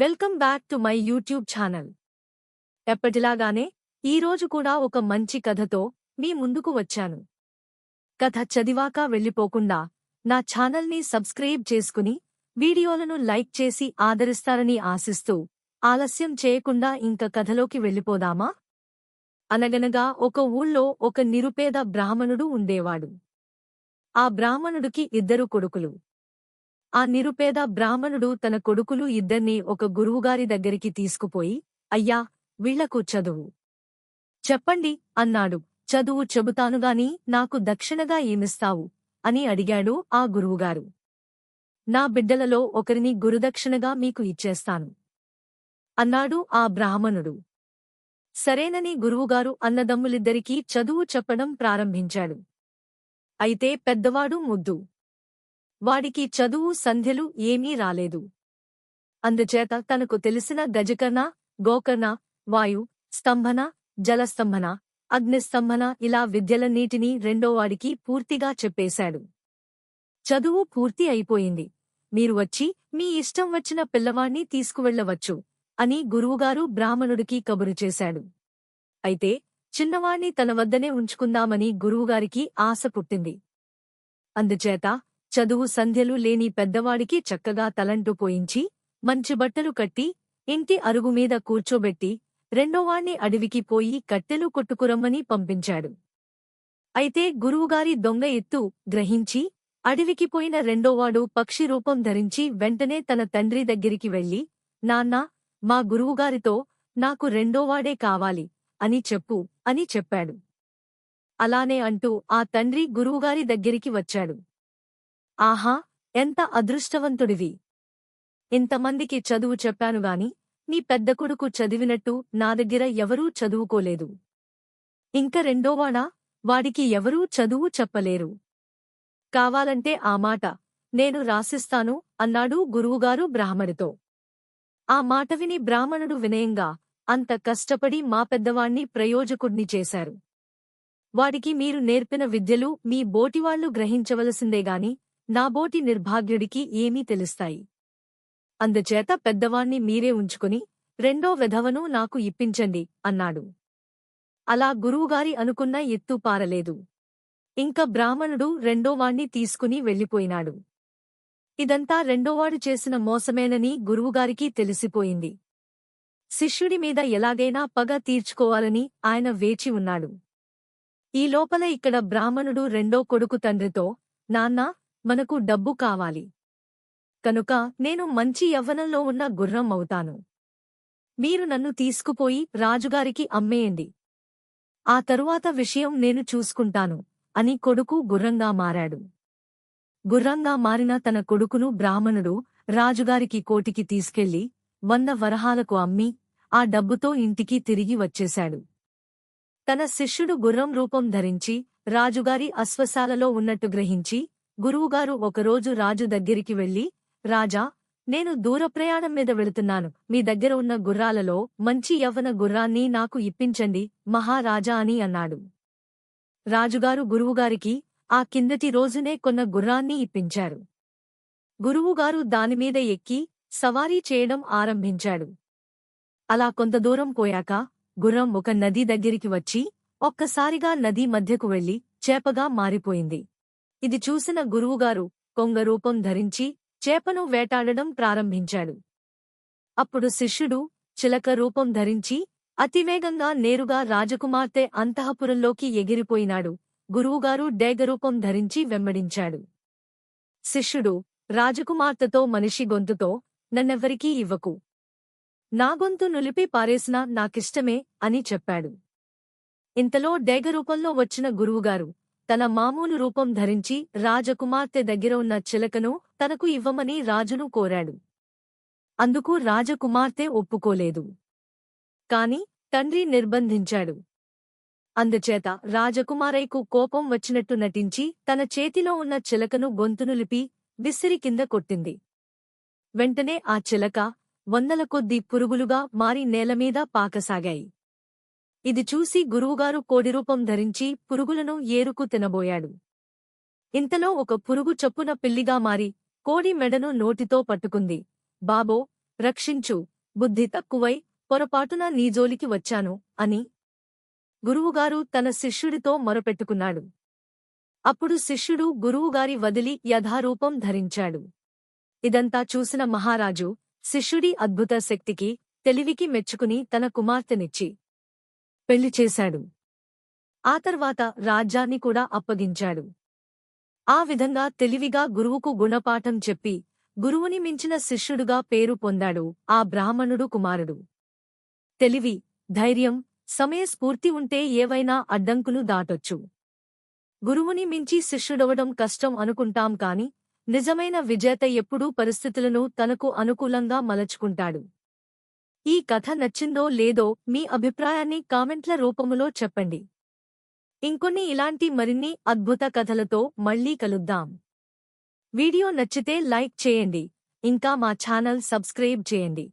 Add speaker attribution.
Speaker 1: Welcome back to my YouTube channel. ఎప్పటిలాగానే ఈరోజు కూడా ఒక మంచి కథతో మీ ముందుకు వచ్చాను. కథ చదివాక వెళ్ళిపోకుండా నా ఛానల్ని సబ్స్క్రైబ్ చేసుకుని వీడియోలను లైక్ చేసి ఆదరిస్తారని ఆశిస్తూ ఆలస్యం చేయకుండా ఇంక కథలోకి వెళ్ళిపోదామా? అనగనగా ఒక ఊళ్ళో ఒక నిరుపేద బ్రాహ్మణుడు ఉండేవాడు. ఆ బ్రాహ్మణుడికి ఇద్దరు కొడుకులు. ఆ నిరుపేద బ్రాహ్మణుడు తన కొడుకులు ఇద్దర్నీ ఒక గురువుగారి దగ్గరికి తీసుకుపోయి అయ్యా వీళ్ళకు చదువు. చెప్పండి అన్నాడు. చదువు చెబుతానుగాని నాకు దక్షిణగా ఏమిస్తావు? అని అడిగాడు ఆ గురువుగారు. నా బిడ్డలలో ఒకరిని గురుదక్షిణగా మీకు ఇచ్చేస్తాను అన్నాడు ఆ బ్రాహ్మణుడు. సరేనని గురువుగారు అన్నదమ్ములిద్దరికీ చదువు చెప్పడం ప్రారంభించాడు. అయితే పెద్దవాడు ముద్దు. వాడికి చదువు సంధ్యలు ఏమీ రాలేదు. అందుచేత తనకు తెలిసిన గజకర్ణ గోకర్ణ వాయు స్తంభన జలస్తంభన అగ్నిస్తంభన ఇలా విద్యలన్నిటినీ రెండోవాడికి పూర్తిగా చెప్పేశాడు. చదువు పూర్తి అయిపోయింది. మీరు వచ్చి మీ ఇష్టం వచ్చిన పిల్లవాణ్ణి తీసుకువెళ్ళవచ్చు అని గురువుగారు బ్రాహ్మణుడికి కబురు చేశాడు. అయితే చిన్నవాణ్ణి తన వద్దనే ఉంచుకుందామని గురువుగారికి ఆశ పుట్టింది. అందుచేత చదువు సంధ్యలు లేని పెద్దవాడికి చక్కగా తలంటు పోయించి మంచి బట్టలు కట్టి ఇంటి అరుగుమీద కూర్చోబెట్టి రెండోవాణ్ణి అడవికి పోయి కట్టెలు కొట్టుకురమ్మని పంపించాడు. అయితే గురువుగారి దొంగ ఎత్తు గ్రహించి అడవికి పోయిన రెండోవాడు పక్షి రూపం ధరించి వెంటనే తన తండ్రి దగ్గరికి వెళ్ళి నాన్నా మా గురువుగారితో నాకు రెండోవాడే కావాలి అని చెప్పు అని చెప్పాడు. అలానే అంటూ ఆ తండ్రి గురువుగారి దగ్గరికి వచ్చాడు. ఆహా ఎంత అదృష్టవంతుడివి. ఇంతమందికి చదువు చెప్పానుగాని నీ పెద్ద కొడుకు చదివినట్టు నా దగ్గర ఎవరూ చదువుకోలేదు. ఇంక రెండోవాడా వాడికి ఎవరూ చదువు చెప్పలేరు. కావాలంటే ఆ మాట నేను రాసిస్తాను అన్నాడు గురువుగారు బ్రాహ్మడితో. ఆ మాట విని బ్రాహ్మణుడు వినయంగా అంత కష్టపడి మా పెద్దవాణ్ణి ప్రయోజకుడ్ని చేశారు. వాడికి మీరు నేర్పిన విద్యలు మీ బోటివాళ్ళు గ్రహించవలసిందేగాని నాబోటి నిర్భాగ్యుడికి ఏమీ తెలుస్తాయి. అందుచేత పెద్దవాణ్ణి మీరే ఉంచుకుని రెండో వెధవను నాకు ఇప్పించండి అన్నాడు. అలా గురువుగారి అనుకున్న ఎత్తు పారలేదు. ఇంక బ్రాహ్మణుడు రెండోవాణ్ణి తీసుకుని వెళ్ళిపోయినాడు. ఇదంతా రెండోవాడు చేసిన మోసమేనని గురువుగారికి తెలిసిపోయింది. శిష్యుడి మీద ఎలాగైనా పగ తీర్చుకోవాలని ఆయన వేచి ఉన్నాడు. ఈ లోపల ఇక్కడ బ్రాహ్మణుడు రెండో కొడుకు తండ్రితో నాన్నా మనకు డబ్బు కావాలి. కనుక నేను మంచి యవ్వనంలో ఉన్న గుర్రం అవుతాను. మీరు నన్ను తీసుకుపోయి రాజుగారికి అమ్మేయండి. ఆ తరువాత విషయం నేను చూసుకుంటాను అని కొడుకు గుర్రంగా మారాడు. గుర్రంగా మారిన తన కొడుకును బ్రాహ్మణుడు రాజుగారికి కోటికి తీసుకెళ్ళి వంద వరహాలకు అమ్మి ఆ డబ్బుతో ఇంటికి తిరిగి వచ్చేశాడు. తన శిష్యుడు గుర్రం రూపం ధరించి రాజుగారి అశ్వశాలలో ఉన్నట్టు గ్రహించి గురువుగారు ఒకరోజు రాజు దగ్గరికి వెళ్ళి రాజా నేను దూర ప్రయాణం మీద వెళుతున్నాను. మీ దగ్గర ఉన్న గుర్రాలలో మంచి యవ్వన గుర్రాన్ని నాకు ఇప్పించండి మహారాజా అని అన్నాడు. రాజుగారు గురువుగారికి ఆ కిందటి రోజునే కొన్న గుర్రాన్ని ఇప్పించారు. గురువుగారు దానిమీద ఎక్కి సవారీ చేయడం ఆరంభించాడు. అలా కొంత దూరం పోయాక గుర్రం ఒక నది దగ్గరికి వచ్చి ఒక్కసారిగా నదీ మధ్యకు వెళ్ళి చేపగా మారిపోయింది. ఇది చూసిన గురువుగారు కొంగ రూపం ధరించి చేపను వేటాడడం ప్రారంభించాడు. అప్పుడు శిష్యుడు చిలక రూపం ధరించి అతివేగంగా నేరుగా రాజకుమార్తె అంతఃపురంలోకి ఎగిరిపోయినాడు. గురువుగారు డేగరూపం ధరించి వెంబడించాడు. శిష్యుడు రాజకుమార్తెతో మనిషి గొంతుతో నన్నెవ్వరికీ ఇవ్వకు. నా గొంతు నులిపి పారేసినా నాకిష్టమే అని చెప్పాడు. ఇంతలో డేగరూపంలో వచ్చిన గురువుగారు తన మామూలు రూపం ధరించి రాజకుమార్తె దగ్గర ఉన్న చిలకను తనకు ఇవ్వమని రాజును కోరాడు. అందుకు రాజకుమార్తె ఒప్పుకోలేదు. కాని తండ్రి నిర్బంధించాడు. అందుచేత రాజకుమారైకు కోపం వచ్చినట్టు నటించి తన చేతిలో ఉన్న చిలకను గొంతునులిపి విసిరి కింద కొట్టింది. వెంటనే ఆ చిలక వందల కొద్దీ పురుగులుగా మారి నేలమీద పాకసాగాయి. ఇది చూసి గురువుగారు కోడిరూపం ధరించి పురుగులను ఏరుకు తినబోయాడు. ఇంతలో ఒక పురుగు చప్పున పిల్లిగా మారి కోడి మెడను నోటితో పట్టుకుంది. బాబో రక్షించు. బుద్ధి తక్కువై పొరపాటున నీ జోలికి వచ్చాను అని గురువుగారు తన శిష్యుడితో మొరపెట్టుకున్నాడు. అప్పుడు శిష్యుడు గురువుగారి వదిలి యథారూపం ధరించాడు. ఇదంతా చూసిన మహారాజు శిష్యుడి అద్భుత శక్తికి తెలివికి మెచ్చుకుని తన కుమార్తెనిచ్చి పెళ్ళి చేశాడు. ఆ తర్వాత రాజ్యాన్ని కూడా అప్పగించాడు. ఆ విధంగా తెలివిగా గురువుకు గుణపాఠం చెప్పి గురువుని మించిన శిష్యుడుగా పేరు పొందాడు ఆ బ్రాహ్మణుడు కుమారుడు. తెలివి ధైర్యం సమయస్ఫూర్తి ఉంటే ఏవైనా అడ్డంకులు దాటొచ్చు. గురువుని మించి శిష్యుడవడం కష్టం అనుకుంటాం కాని నిజమైన విజేత ఎప్పుడూ పరిస్థితులను తనకు అనుకూలంగా మలచుకుంటాడు. ఈ కథ నచ్చిందో లేదో మీ అభిప్రాయాన్ని కామెంట్ల రూపములో చెప్పండి. ఇంకొన్ని ఇలాంటి మరిన్ని అద్భుత కథలతో మళ్ళీ కలుద్దాం. వీడియో నచ్చితే లైక్ చేయండి. ఇంకా మా ఛానల్ సబ్స్క్రైబ్ చేయండి.